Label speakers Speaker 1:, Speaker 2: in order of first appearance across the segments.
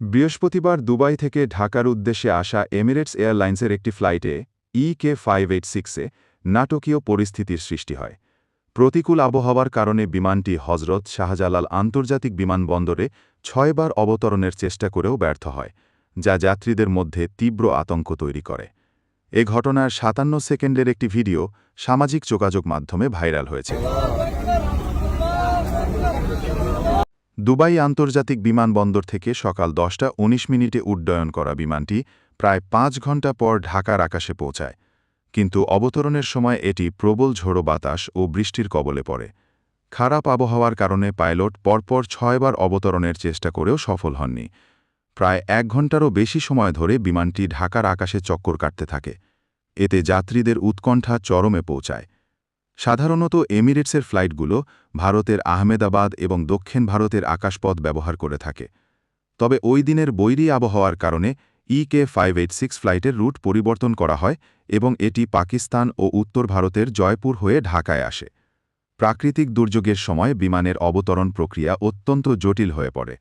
Speaker 1: বৃহস্পতিবার দুবাই থেকে ঢাকার উদ্দেশ্যে আসা এমিরেটস এয়ারলাইন্সের একটি ফ্লাইটে ই কে ফাইভ এইট সিক্সে নাটকীয় পরিস্থিতির সৃষ্টি হয়। প্রতিকূল আবহাওয়ার কারণে বিমানটি হজরত শাহজালাল আন্তর্জাতিক বিমানবন্দরে ছয়বার অবতরণের চেষ্টা করেও ব্যর্থ হয়, যা যাত্রীদের মধ্যে তীব্র আতঙ্ক তৈরি করে। এ ঘটনার সাতান্ন সেকেন্ডের একটি ভিডিও সামাজিক যোগাযোগ মাধ্যমে ভাইরাল হয়েছে। দুবাই আন্তর্জাতিক বিমানবন্দর থেকে সকাল দশটা ১৯ মিনিটে উড্ডয়ন করা বিমানটি প্রায় পাঁচ ঘণ্টা পর ঢাকার আকাশে পৌঁছায়। কিন্তু অবতরণের সময় এটি প্রবল ঝোড়ো বাতাস ও বৃষ্টির কবলে পড়ে। খারাপ আবহাওয়ার কারণে পাইলট পরপর ছয়বার অবতরণের চেষ্টা করেও সফল হননি। প্রায় এক ঘণ্টারও বেশি সময় ধরে বিমানটি ঢাকার আকাশে চক্কর কাটতে থাকে। এতে যাত্রীদের উৎকণ্ঠা চরমে পৌঁছায়। সাধারণত এমিরেটসের ফ্লাইটগুলো ভারতের আহমেদাবাদ এবং দক্ষিণ ভারতের আকাশপথ ব্যবহার করে থাকে। তবে ওই দিনের বৈরী আবহাওয়ার কারণে ই কে ফাইভ ফ্লাইটের রুট পরিবর্তন করা হয় এবং এটি পাকিস্তান ও উত্তর ভারতের জয়পুর হয়ে ঢাকায় আসে। প্রাকৃতিক দুর্যোগের সময় বিমানের অবতরণ প্রক্রিয়া অত্যন্ত জটিল হয়ে পড়ে।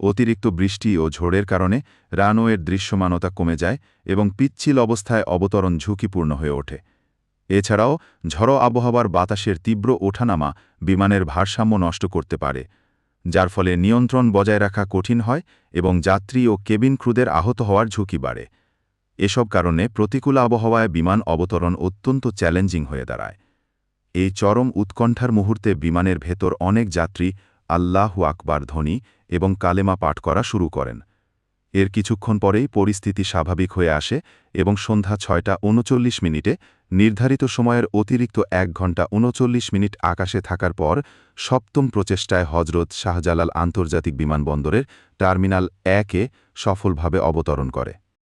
Speaker 1: অতিরিক্ত বৃষ্টি ও ঝড়ের কারণে রানওয়ের দৃশ্যমানতা কমে যায় এবং পিচ্ছিল অবস্থায় অবতরণ ঝুঁকিপূর্ণ হয়ে ওঠে। এছাড়াও, ঝড়ো আবহাওয়ার বাতাসের তীব্র ওঠানামা বিমানের ভারসাম্য নষ্ট করতে পারে, যার ফলে নিয়ন্ত্রণ বজায় রাখা কঠিন হয় এবং যাত্রী ও কেবিন ক্রুদের আহত হওয়ার ঝুঁকি বাড়ে। এসব কারণে প্রতিকূল আবহাওয়ায় বিমান অবতরণ অত্যন্ত চ্যালেঞ্জিং হয়ে দাঁড়ায়। এই চরম উৎকণ্ঠার মুহূর্তে বিমানের ভেতর অনেক যাত্রী আল্লাহু আকবার ধ্বনি এবং কালেমা পাঠ করা শুরু করেন। এর কিছুক্ষণ পরেই পরিস্থিতি স্বাভাবিক হয়ে আসে এবং সন্ধ্যা ছয়টা উনচল্লিশ মিনিটে নির্ধারিত সময়ের অতিরিক্ত এক ঘণ্টা উনচল্লিশ মিনিট আকাশে থাকার পর সপ্তম প্রচেষ্টায় হজরত শাহজালাল আন্তর্জাতিক বিমানবন্দরের টার্মিনাল একে সফলভাবে অবতরণ করে।